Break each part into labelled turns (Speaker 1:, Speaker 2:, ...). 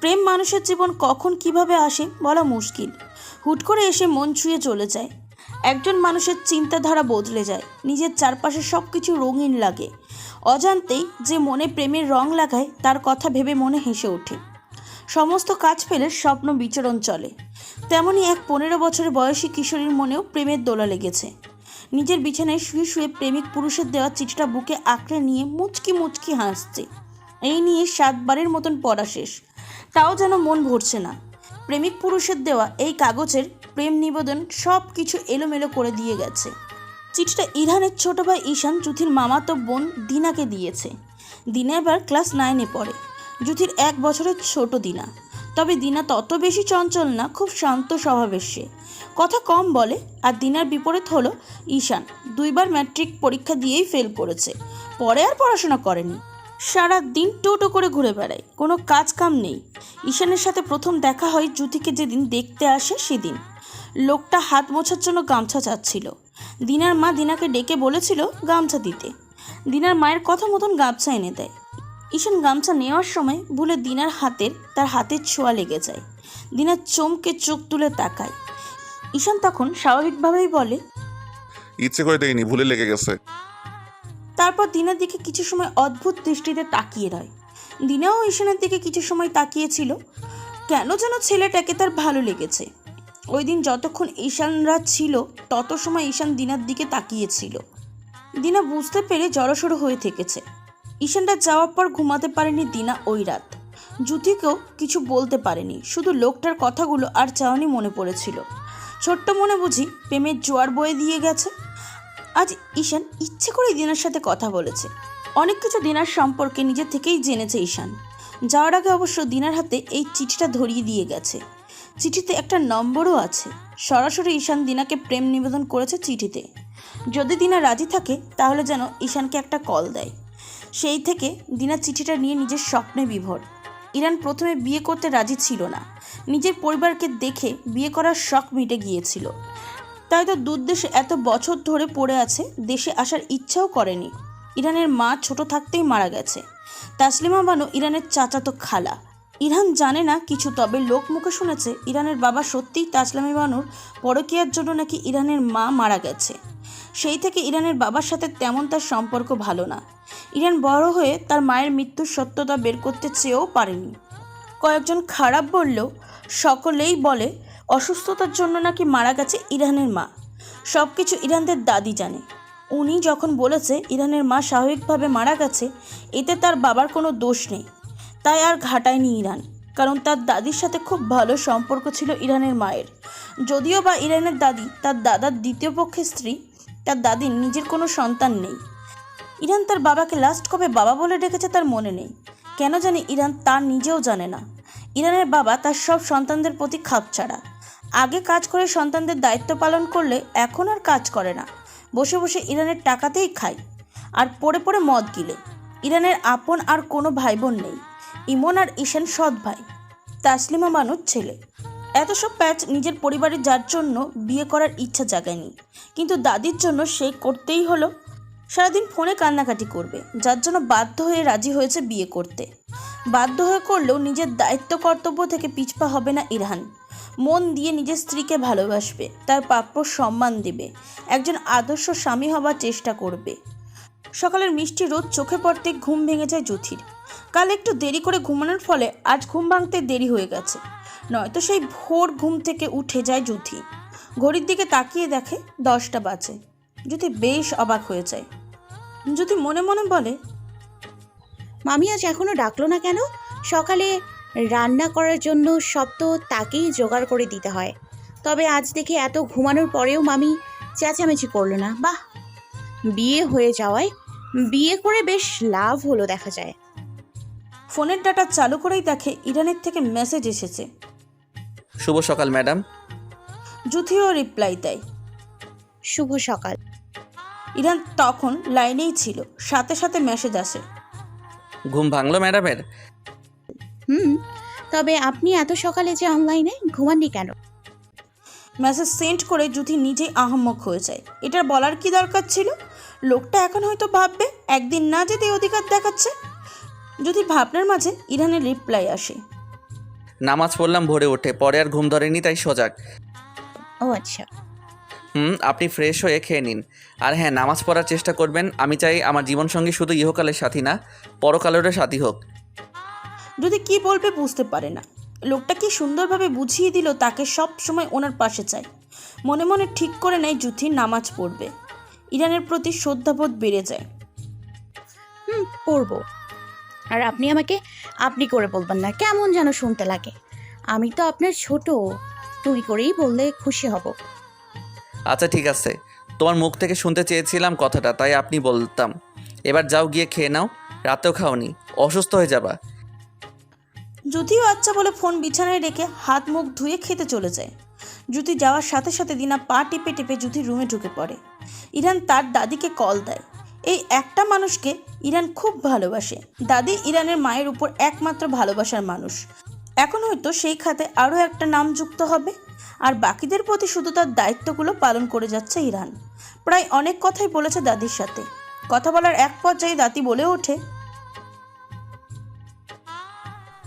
Speaker 1: প্রেম মানুষের জীবন কখন কীভাবে আসে বলা মুশকিল। হুট করে এসে মন ছুঁয়ে চলে যায়। একজন মানুষের চিন্তাধারা বদলে যায়। নিজের চারপাশে সব কিছু রঙিন লাগে। অজান্তেই যে মনে প্রেমের রং লাগায়, তার কথা ভেবে মনে হেসে ওঠে। সমস্ত কাজ ফেলে স্বপ্ন বিচরণ চলে। তেমনই এক পনেরো বছরের বয়সী কিশোরীর মনেও প্রেমের দোলা লেগেছে। নিজের বিছানায় শুয়ে শুয়ে প্রেমিক পুরুষের দেওয়া চিঠিটা বুকে আঁকড়ে নিয়ে মুচকি মুচকি হাসছে। এই নিয়ে সাতবারের মতন পড়া শেষ। তাও যেন মন ভরছে না। প্রেমিক পুরুষের দেওয়া এই কাগজের প্রেম নিবেদন সব কিছু এলোমেলো করে দিয়ে গেছে। চিঠিটা ইরানের ছোট ভাই ঈশান জুথির মামাতো বোন দিনাকে দিয়েছে। দিনা এবার ক্লাস নাইনে পড়ে। জুথির এক বছরের ছোট দিনা। তবে দিনা তত বেশি চঞ্চল না, খুব শান্ত স্বভাবের সে। কথা কম বলে, আর দিনার বিপরীত হলো ঈশান। দুইবার ম্যাট্রিক পরীক্ষা দিয়েই ফেল করেছে। পরে আর পড়াশোনা করেনি। সারা দিন টোটো করে ঘুরে বেড়ায়। কোনো কাজ কাম নেই। ঈশানের সাথে প্রথম দেখা হয় জুথিকে যেদিন দেখতে আসে সেদিন। লোকটা হাত মোছার জন্য গামছা চাচ্ছিল। দিনার মা দিনাকে ডেকে বলেছিল গামছা দিতে। দিনার মায়ের কথা মতন গামছা এনে দেয়। ঈশান গামছা নেওয়ার সময় ভুলে দিনার হাতের তার হাতের ছোঁয়া লেগে যায়। দিনার চমকে চোখ তুলে তাকায়। ঈশান তখন স্বাভাবিকভাবেই বলে
Speaker 2: ইচ্ছে করে দেয়নি ভুলে লেগে গেছে।
Speaker 1: তারপর দিনার দিকে কিছু সময় অদ্ভুত দৃষ্টিতে তাকিয়ে রয়। দিনাও ঈশানের দিকে কিছু সময় তাকিয়েছিল কেন যেন ছেলেটাকে তার ভালো লেগেছে। ওই দিন যতক্ষণ ঈশানরা ছিল তত সময় ঈশান দিনার দিকে তাকিয়েছিল। দিনা বুঝতে পেরে জড়সড়ো হয়ে থেকেছে। ঈশানরা যাওয়ার পর ঘুমাতে পারেনি দিনা ওই রাত। জুতিকেও কিছু বলতে পারেনি, শুধু লোকটার কথাগুলো আর চাওয়ানি মনে পড়েছিল। ছোট্ট মনে বুঝি প্রেমের জোয়ার বয়ে দিয়ে গেছে। আজ ঈশান ইচ্ছে করে দিনার সাথে কথা বলেছে। অনেক কিছু দিনার সম্পর্কে নিজে থেকেই জেনেছে ঈশান। যাওয়ার আগে অবশ্য দিনার হাতে এই চিঠিটা ধরিয়ে দিয়ে গেছে। চিঠিতে একটা নম্বরও আছে। সরাসরি ঈশান দিনাকে প্রেম নিবেদন করেছে চিঠিতে। যদি দিনা রাজি থাকে, তাহলে যেন ঈশানকে একটা কল দেয়। সেই থেকে দিনা চিঠিটা নিয়ে নিজের স্বপ্নে বিভোর। ইরান প্রথমে বিয়ে করতে রাজি ছিল না। নিজের পরিবারকে দেখে বিয়ে করার শখ মিটে গিয়েছিল। তাই তো দুর্দেশ এত বছর ধরে পড়ে আছে, দেশে আসার ইচ্ছাও করেনি। ইরানের মা ছোট থাকতেই মারা গেছে। তাসলিমা বানু ইরানের চাচাতো খালা। ইরান জানে না কিছু, তবে লোক মুখে শুনেছে ইরানের বাবা সত্যিই তাসলামি বানুর পরকীয়ার জন্য নাকি ইরানের মা মারা গেছে। সেই থেকে ইরানের বাবার সাথে তেমন তার সম্পর্ক ভালো না। ইরান বড় হয়ে তার মায়ের মৃত্যুর সত্যতা বের করতে চেয়েও পারেনি। কয়েকজন খারাপ বললেও সকলেই বলে অসুস্থতার জন্য নাকি মারা গেছে ইরানের মা। সব কিছু ইরানদের দাদি জানে। উনি যখন বলেছে ইরানের মা স্বাভাবিকভাবে মারা গেছে, এতে তার বাবার কোনো দোষ নেই। তাই আর ঘাটায়নি ইরান, কারণ তার দাদির সাথে খুব ভালো সম্পর্ক ছিল ইরানের মায়ের। যদিও বা ইরানের দাদি তার দাদার দ্বিতীয় পক্ষের স্ত্রী, তার দাদির নিজের কোনো সন্তান নেই। ইরান তার বাবাকে লাস্ট কবে বাবা বলে ডেকেছে তার মনে নেই। কেন জানি ইরান তার নিজেও জানে না। ইরানের বাবা তার সব সন্তানদের প্রতি খাপছাড়া। আগে কাজ করে সন্তানদের দায়িত্ব পালন করলে এখন আর কাজ করে না। বসে বসে ইরানের টাকাতেই খায়। আর পড়ে পড়ে মদ গিলে। ইরানের আপন আর কোনো ভাই বোন নেই। ইমন আর ঈশান সৎ ভাই, তাসলিমা মানুষ ছেলে। এত সব প্যাচ নিজের পরিবারে যার জন্য বিয়ে করার ইচ্ছা জাগায়নি। কিন্তু দাদির জন্য সে করতেই হলো। সারাদিন ফোনে কান্নাকাটি করবে, যার জন্য বাধ্য হয়ে রাজি হয়েছে বিয়ে করতে। বাধ্য হয়ে করলেও নিজের দায়িত্ব কর্তব্য থেকে পিছপা হবে না ইরহান। মন দিয়ে নিজের স্ত্রীকে ভালোবাসবে, তার প্রাপ্য সম্মান দেবে, একজন আদর্শ স্বামী হবার চেষ্টা করবে। সকালের মিষ্টি রোদ চোখে পড়তে ঘুম ভেঙে যায় জুথির কাল একটু দেরি করে ঘুমানোর ফলে আজ ঘুম ভাঙতে দেরি হয়ে গেছে। নয়তো সেই ভোর ঘুম থেকে উঠে যায় জুথি ঘড়ির দিকে তাকিয়ে দেখে দশটা বাজে। জুথি বেশ অবাক হয়ে যায়। যদি মনে মনে বলে,
Speaker 3: মামি আজ এখনও ডাকলো না কেন? সকালে রান্না করার জন্য সব তো তাকেই জোগাড় করে দিতে হয়। তবে আজ দেখে এত ঘুমানোর পরেও মামি চেঁচামেচি করল না। বাহ! বিয়ে হয়ে যাওয়ায় বিয়ে করে বেশ লাভ হলো দেখা যায়।
Speaker 1: ফোনের ডাটা চালু করেই দেখে ইরানের থেকে মেসেজ এসেছে।
Speaker 4: শুভ সকাল ম্যাডাম।
Speaker 1: যুথিও রিপ্লাই দেয়।
Speaker 3: শুভ সকাল।
Speaker 1: ইরান তখন লাইনেই ছিল সাথে সাথে মেসেজ আসে।
Speaker 4: ঘুম ভাঙলো ম্যাডামের?
Speaker 3: হুম তবে আপনি এত সকালে যে অনলাইনে ঘুমাননি কেন?
Speaker 1: মেসেজ সেন্ড করে যুথি নিজেই আহম্মক হয়ে যায়। এটা বলার কি দরকার ছিল? লোকটা এখন হয়তো ভাববে একদিন না যেতে অধিকার দেখাচ্ছে। যদি ভাবনার মাঝে ইরানের রিপ্লাই আসে।
Speaker 4: নামাজ পড়লাম ভোরে উঠে পরে আর ঘুম ধরেনি তাই সজাগ।
Speaker 3: ও আচ্ছা।
Speaker 4: হুম আপনি ফ্রেশ হয়ে খেয়ে নিন। আর হ্যাঁ নামাজ পড়ার চেষ্টা করবেন আমি চাই আমার জীবনসঙ্গী শুধু ইহকালের সাথী না পরকালেরও সাথী হোক।
Speaker 1: যদি কি বলবে বুঝতে পারে না। লোকটা কি সুন্দরভাবে বুঝিয়ে দিল তাকে সব সময় ওনার পাশে চাই। মনে মনে ঠিক করে নেয় জুথি নামাজ পড়বে। ইরানের প্রতি শ্রদ্ধাবোধ বেড়ে যায়।
Speaker 3: হুম পড়ব। আর আপনি আমাকে আপনি করে বলবেন না কেমন যেন শুনতে লাগে। আমি তো আপনার ছোট তুই করেই বললে খুশি হব।
Speaker 4: আচ্ছা ঠিক আছে। তোমার মুখ থেকে শুনতে চেয়েছিলাম কথাটা তাই আপনি বলতাম। এবার যাও গিয়ে খেয়ে নাও রাতেও খাওনি অসুস্থ হয়ে যাবা।
Speaker 1: যদিও আচ্ছা বলে ফোন বিছানায় রেখে হাত মুখ ধুয়ে খেতে চলে যায়। জুতি যাওয়ার সাথে সাথে দিনা পা টিপে টিপে জুতির রুমে ঢুকে পড়ে। ইরান তার দাদিকে কল দেয়। এই একটা মানুষকে ইরান খুব ভালোবাসে। দাদি ইরানের মায়ের উপর একমাত্র ভালোবাসার মানুষ। এখন হয়তো সেই খাতে আরও একটা নাম যুক্ত হবে। আর বাকিদের প্রতি শুধু তার দায়িত্বগুলো পালন করে যাচ্ছে ইরান। প্রায় অনেক কথাই বলেছে দাদির সাথে। কথা বলার এক পর্যায়ে দাদি বলে ওঠে,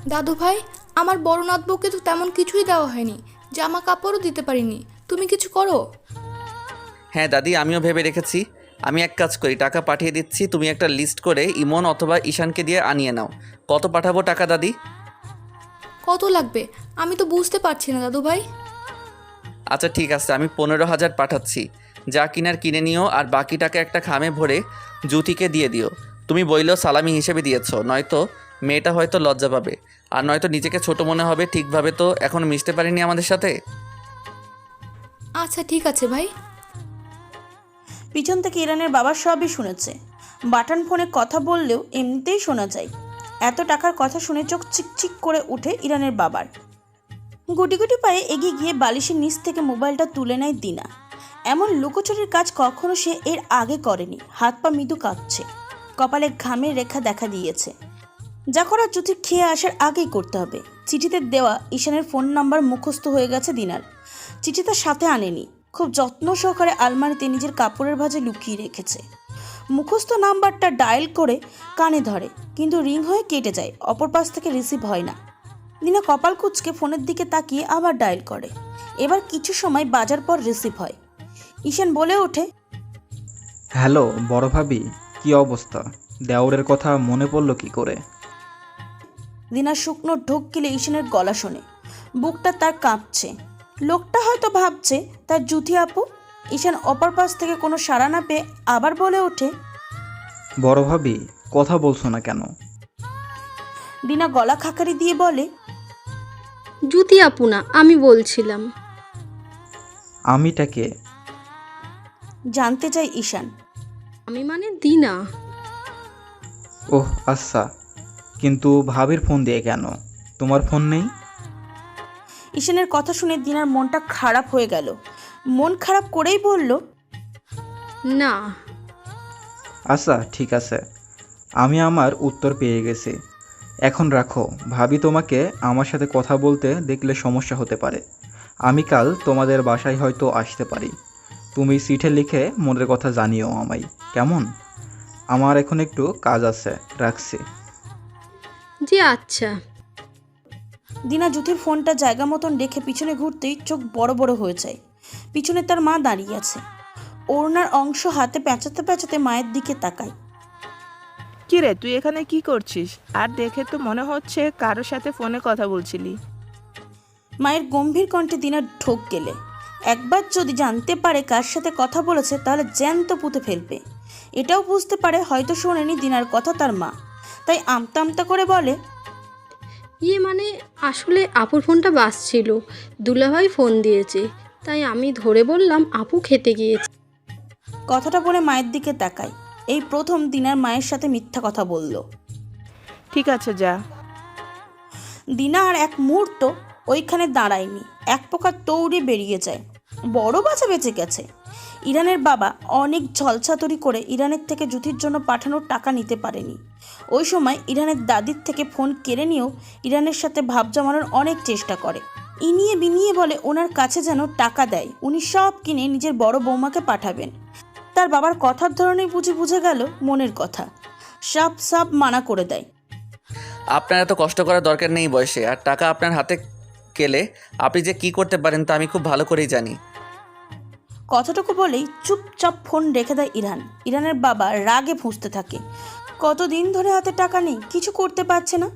Speaker 5: দাদু ভাই, আমার বড় নাতবউকে তো তেমন কিছুই দেওয়া হয়নি। জামা কাপড়ও দিতে পারিনি। তুমি কিছু করো?
Speaker 4: হ্যাঁ দাদি আমিও ভেবে রেখেছি। আমি এক কাজ করি টাকা পাঠিয়ে দিচ্ছি তুমি একটা লিস্ট করে ইমন অথবা ঈশানকে দিয়ে আনিয়ে নাও। কত পাঠাবো টাকা দাদি?
Speaker 5: কত লাগবে? আমি তো বুঝতে পারছি না দাদু ভাই।
Speaker 4: আচ্ছা ঠিক আছে আমি পনেরো হাজার পাঠাচ্ছি। যা কিনার কিনে নিও আর বাকি টাকা একটা খামে ভরে জুতিকে দিয়ে দিও। তুমি বইলেও সালামি হিসেবে দিয়েছ নয়তো মেয়েটা হয়তো লজ্জা পাবে। আর নয়তো নিজেকে ছোট মনে হবে ঠিকভাবে তো এখন মিশতে পারিনি আমাদের সাথে?
Speaker 5: আচ্ছা ঠিক আছে ভাই।
Speaker 1: পিছন থেকে ইরানের বাবা সবই শুনেছে। বাটন ফোনে কথা বললেও এমনিতেই শোনা যায়। এত টাকার কথা শুনে চোখ চিকচিক করে উঠে ইরানের বাবার। গুটি গুটি পায়ে এগিয়ে গিয়ে বালিশের নিচ থেকে মোবাইলটা তুলে নেয় দিনা। এমন লুকোচুরির কাজ কখনো সে এর আগে করেনি। হাত পা মৃদু কাঁপছে। কপালে ঘামের রেখা দেখা দিয়েছে। যা করার জুতি খেয়ে আসার আগেই করতে হবে। চিঠিতে দেওয়া ঈশানের ফোন নাম্বার মুখস্থ হয়ে গেছে দিনার। চিঠি তার সাথে আনেনি। খুব যত্ন সহকারে আলমারিতে নিজের কাপড়ের ভাঁজে লুকিয়ে রেখেছে। মুখস্থ নাম্বারটা ডায়াল করে কানে ধরে কিন্তু রিং হয়ে কেটে যায় অপর পাশ থেকে রিসিভ হয় না। দিনা কপাল কুচকে ফোনের দিকে তাকিয়ে আবার ডায়াল করে। এবার কিছু সময় বাজার পর রিসিভ হয়। ঈশান বলে ওঠে
Speaker 6: হ্যালো বড় ভাবি কি অবস্থা? দেওরের কথা মনে পড়ল কি করে?
Speaker 1: দিনা শুকনো ঢোক গিলে ঈশানের গলা শোনে। বুকটা তার কাঁপছে। লোকটা হয়তো ভাবছে তার জুথি আপু ঈশান অপর পাশ থেকে কোনো সাড়া না পেয়ে আবার বলে ওঠে
Speaker 6: বড় ভাবি কথা বলছো না কেন?
Speaker 1: দিনা গলা খাকারি দিয়ে বলে
Speaker 7: জুতি আপু না আমি বলছিলাম।
Speaker 6: আমিটাকে
Speaker 1: জানতে চাই ঈশান।
Speaker 7: আমি মানে দিনা।
Speaker 6: ওহ আচ্ছা। কিন্তু ভাবির ফোন দিয়ে কেন? তোমার ফোন নেই?
Speaker 1: ঈশানের কথা শুনে দিনার মনটা খারাপ হয়ে গেল। মন খারাপ করেই বলল
Speaker 7: না।
Speaker 6: আচ্ছা ঠিক আছে। আমি আমার উত্তর পেয়ে গেছি। এখন রাখো ভাবি তোমাকে আমার সাথে কথা বলতে দেখলে সমস্যা হতে পারে। আমি কাল তোমাদের বাসায় হয়তো আসতে পারি। তুমি চিঠে লিখে মনের কথা জানিও আমায় কেমন? আমার এখন একটু কাজ আছে রাখছি।
Speaker 7: জি আচ্ছা।
Speaker 1: দিনা জুথির ফোনটা জায়গা মতন রেখে পিছনে ঘুরতেই চোখ বড় বড় হয়ে যায়। পিছনে তার মা দাঁড়িয়ে আছে। ওড়নার অংশ হাতে পেঁচাতে পেঁচাতে মায়ের দিকে তাকায়।
Speaker 8: কি রে তুই এখানে কি করছিস? আর দেখে তো মনে হচ্ছে কারোর সাথে ফোনে কথা বলছিলি।
Speaker 1: মায়ের গম্ভীর কণ্ঠে দিনার ঢোক গেলে। একবার যদি জানতে পারে কার সাথে কথা বলেছে তাহলে জ্যান্ত পুঁতে ফেলবে। এটাও বুঝতে পারে হয়তো শোনেনি দিনার কথা তার মা। তাই আমতা আমতা করে বলে
Speaker 7: ইয়ে মানে আসলে আপুর ফোনটা বাজছিল। দুলাভাই ফোন দিয়েছে। তাই আমি ধরে বললাম আপু খেতে গিয়েছে।
Speaker 1: কথাটা বলে মায়ের দিকে তাকায় এই প্রথম দিনার মায়ের সাথে মিথ্যা কথা বলল।
Speaker 8: ঠিক আছে যা।
Speaker 1: দিনা আর এক মুহূর্ত ওইখানে দাঁড়ায়নি। এক প্রকার দৌড়ে বেরিয়ে যায়। বড় বাঁচা বেঁচে গেছে। ইরানের বাবা অনেক ঝলছাতরি করে ইরানের থেকে জুথির জন্য পাঠানোর টাকা নিতে পারেনি। ওই সময় ইরানের দাদির থেকে ফোন কেড়ে নিয়েও ইরানের সাথে ভাব জমানোর অনেক চেষ্টা করে। ইনিয়ে বিনিয়ে বলে, ওনার কাছে যেন টাকা দেয়। উনি সব কিনে নিজের বড় বৌমাকে পাঠাবেন। তার বাবার কথার ধরনেই বুঝে বুঝে গেল মনের কথা। সাপ সাপ মানা করে দেয়।
Speaker 4: আপনার এত কষ্ট করার দরকার নেই বয়সে। আর টাকা আপনার হাতে গেলে আপনি যে কি করতে পারেন তা আমি খুব ভালো করেই জানি।
Speaker 1: কথাটুকু বলেই চুপচাপ ফোন রেখে দেয় ইরান। ইরানের বাবা রাগে ফুঁসতে থাকে। কতদিন ধরে হাতে টাকা নেই, কিছু করতে পারছে না।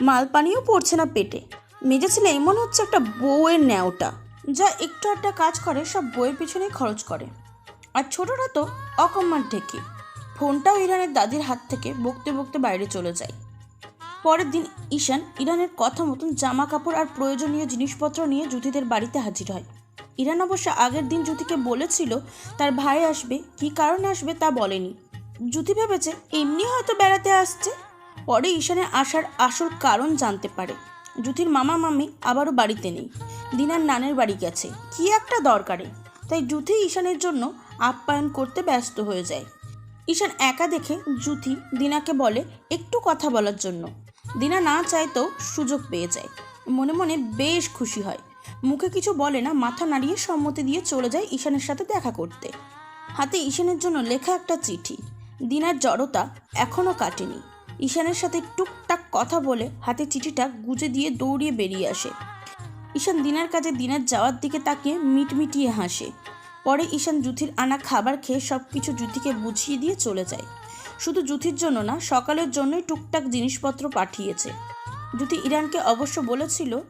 Speaker 1: মাল পানিও পড়ছে না পেটে। মেজে ছেলে এমন হচ্ছে একটা বউয়ের ন্যাওটা, যা একটু একটা কাজ করে, সব বইয়ের পিছনেই খরচ করে। আর ছোটরা তো অকম্মার ঠেকে ফোনটাও ইরানের দাদির হাত থেকে বকতে বকতে বাইরে চলে যায়। পরের দিন ঈশান ইরানের কথা মতন জামা কাপড় আর প্রয়োজনীয় জিনিসপত্র নিয়ে জ্যোতিদের বাড়িতে হাজির হয়। ইরান অবশ্য আগের দিন জ্যোতিকে বলেছিল, তার ভাই আসবে। কী কারণে আসবে তা বলেনি। জ্যোতি ভেবেছে, এমনি হয়তো বেড়াতে আসছে। পরে ঈশানের আসার আসল কারণ জানতে পারে। জ্যোতির মামা মামি আবারও বাড়িতে নেই। দিনার নানের বাড়ি গেছে। কি একটা দরকারে। তাই জ্যোতি ঈশানের জন্য আপ্যায়ন করতে ব্যস্ত হয়ে যায়। ঈশান একা দেখে জ্যোতি দিনাকে বলে একটু কথা বলার জন্য। দিনা না চাইতেও সুযোগ পেয়ে যায়। মনে মনে বেশ খুশি হয়। মুখে কিছু বলে না, মাথা নাড়িয়ে সম্মতি দিয়ে চলে যায় ঈশানের সাথে দেখা করতে। হাতে ঈশানের জন্য লেখা একটা চিঠি। দিনার জড়তা এখনও কাটেনি। ঈশানের সাথে টুকটাক কথা বলে হাতে চিঠিটা গুজে দিয়ে দৌড়িয়ে বেরিয়ে আসে। ঈশান দিনার কাজে দিনার যাওয়ার দিকে তাকিয়ে মিটমিটিয়ে হাসে। পরে ঈশান জুথির আনা খাবার খেয়ে সব কিছু জুথিকে বুঝিয়ে দিয়ে চলে যায়। শুধু জুথির জন্য না, সকালের জন্যই টুকটাক জিনিসপত্র পাঠিয়েছে। জুথি ইরানকে অবশ্য বলেছিল